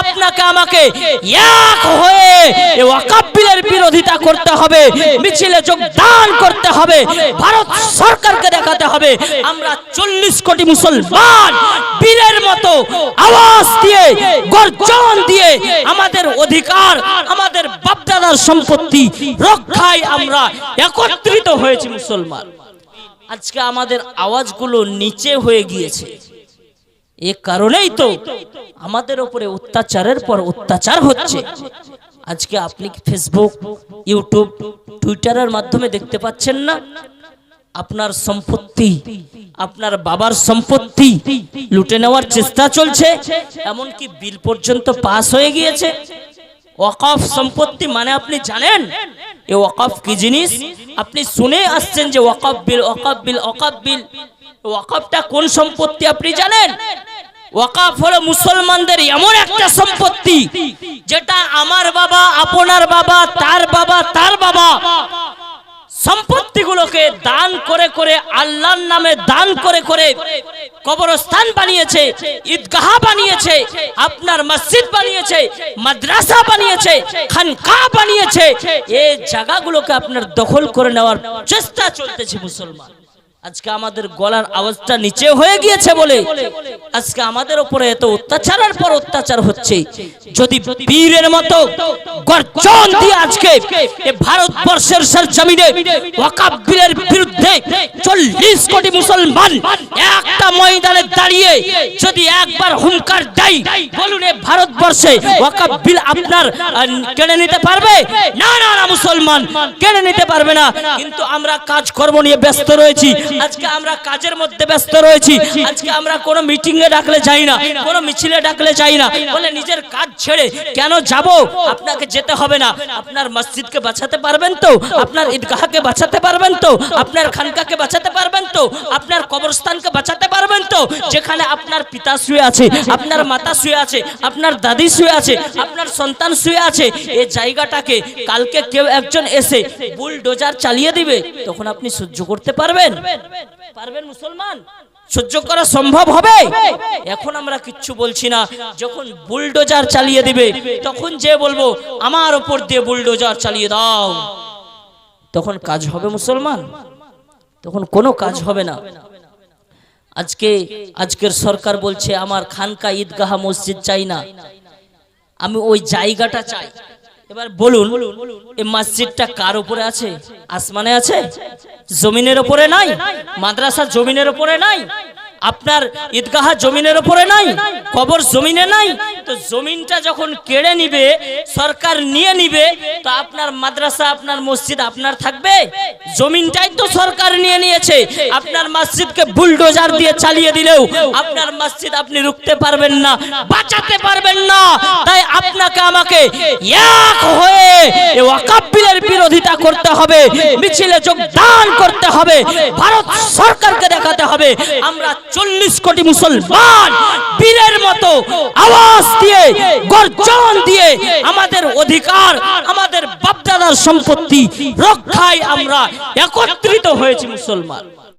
আপনাকে আমাকে এক হয়ে এ ওয়াকাব বিরোধিতা করতে হবে, মিছিলে যোগদান করতে হবে, ভারত সরকারকে দেখাতে হবে। আমরা চল্লিশ কোটি মুসলমান বীরের মতো আওয়াজ দিয়ে, গর্জন দিয়ে আমাদের অধিকার, আমাদের বাপদাদার সম্পত্তি রক্ষায় আমরা একত্রিত হয়েছি মুসলমান। আজকে আমাদের আওয়াজগুলো নিচে হয়ে গিয়েছে। এ কারণেই তো আমাদের উপরে অত্যাচারের পর অত্যাচার হচ্ছে। আজকে আপনি ফেসবুক ইউটিউব টুইটারের মাধ্যমে দেখতে পাচ্ছেন না? আপনার সম্পত্তি, আপনার বাবার সম্পত্তি লুটে নেওয়ার চেষ্টা চলছে, এমনকি বিল পর্যন্ত পাস হয়ে গিয়েছে। ওয়াকফ সম্পত্তি মানে আপনি জানেন? এ ওয়াকফ কি জিনিস? আপনি শুনে আসছেন যে ওয়াকফ বিল ওয়াকফ বিল ওয়াকফ বিল। ওয়াকফটা কোন সম্পত্তি আপনি জানেন? ওয়াকাফ হলো মুসলমানদের এমন একটা সম্পত্তি যেটা আমার বাবা, আপনার বাবা, তার বাবা তার বাবা সম্পত্তিগুলোকে দান করে করে আল্লাহর নামে দান করে করে কবরস্থান বানিয়েছে, ঈদগাহ বানিয়েছে, আপনার মসজিদ বানিয়েছে, মাদ্রাসা বানিয়েছে খানকা বানিয়েছে। এই জায়গাগুলোকে আপনার দখল করে নেওয়ার চেষ্টা চলতেছে মুসলমান। আজকে আমাদের গলার আওয়াজটা নিচে হয়ে গিয়েছে বলে আজকে আমাদের উপরে এত অত্যাচারের পর অত্যাচার হচ্ছে। যদি বীরের মতো গর্জন দিয়ে আজকে এই ভারতবর্ষের সরজমিনে ওয়াকাব বিলের বিরুদ্ধে চল্লিশ কোটি মুসলমান একটা ময়দানে দাঁড়িয়ে যদি একবার হুঙ্কার দেয় বলুন এ ভারতবর্ষে ওয়াকাব বিল আপনার কেড়ে নিতে পারবে? না না না মুসলমান কেড়ে নিতে পারবে না। কিন্তু আমরা কাজ কর্ম নিয়ে ব্যস্ত রয়েছি। আজকে আমরা কাজের মধ্যে ব্যস্ত রয়েছি। আজকে আমরা কোনো মিটিং এ ডাকলে যাই না কোনো মিছিলে ডাকলে যাই না। বলে নিজের কাজ ছেড়ে কেন যাব? আপনাকে যেতে হবে না। আপনার মসজিদকে বাঁচাতে পারবেন তো? আপনার ঈদগাহকে বাঁচাতে পারবেন তো? আপনার খানকাকে বাঁচাতে পারবেন তো? আপনার কবরস্থানকে বাঁচাতে পারবেন তো? যেখানে আপনার পিতা শুয়ে আছে, আপনার মাতা শুয়ে আছে, আপনার দাদি শুয়ে আছে, আপনার সন্তান শুয়ে আছে এই জায়গাটাকে কালকে কেউ একজন এসে বুলডোজার চালিয়ে দিবে, তখন আপনি সহ্য করতে পারবেন। পারবেন মুসলমান? সহ্য করা সম্ভব হবে? এখন আমরা কিচ্ছু বলছি না। যখন বুলডোজার চালিয়ে দিবে, তখন যে বলব, আমার ওপর দিয়ে বুলডোজার চালিয়ে দাও। তখন কাজ হবে মুসলমান? তখন কোনো কাজ হবে না। আজকে, আজকের সরকার বলছে, আমার খানকা ঈদগাহ মসজিদ চাই না। আমি ওই জায়গাটা চাই। এবার বলুন এই মসজিদটা কার উপরে আছে? আসমানে আছে? জমিনের উপরে নাই? মাদ্রাসা জমিনের উপরে নাই? আপনার ঈদগাহ জমিনের উপরে নাই? কবর জমিনে নাই, তো জমিনটা যখন কেড়ে নিবে, সরকার নিয়ে নিবে, তো আপনার মাদ্রাসা, আপনার মসজিদ আপনার থাকবে? জমিনটাই তো সরকার নিয়ে নিয়েছে। আপনার মসজিদকে বুলডোজার দিয়ে চালিয়ে দিলেও আপনার মসজিদ আপনি রুখতে পারবেন না, বাঁচাতে পারবেন না। তাই আপনাকে, আমাকে এক হয়ে এ ওয়াকাব বিলের বিরোধিতা করতে হবে, মিছিলে যোগদান করতে হবে, ভারত সরকারকে দেখাতে হবে। আমরা চল্লিশ কোটি মুসলমান বীরের মতো আওয়াজ দিয়ে, গর্জন দিয়ে আমাদের অধিকার, আমাদের বাপদাদার সম্পত্তি রক্ষায় আমরা একত্রিত হয়েছি মুসলমান।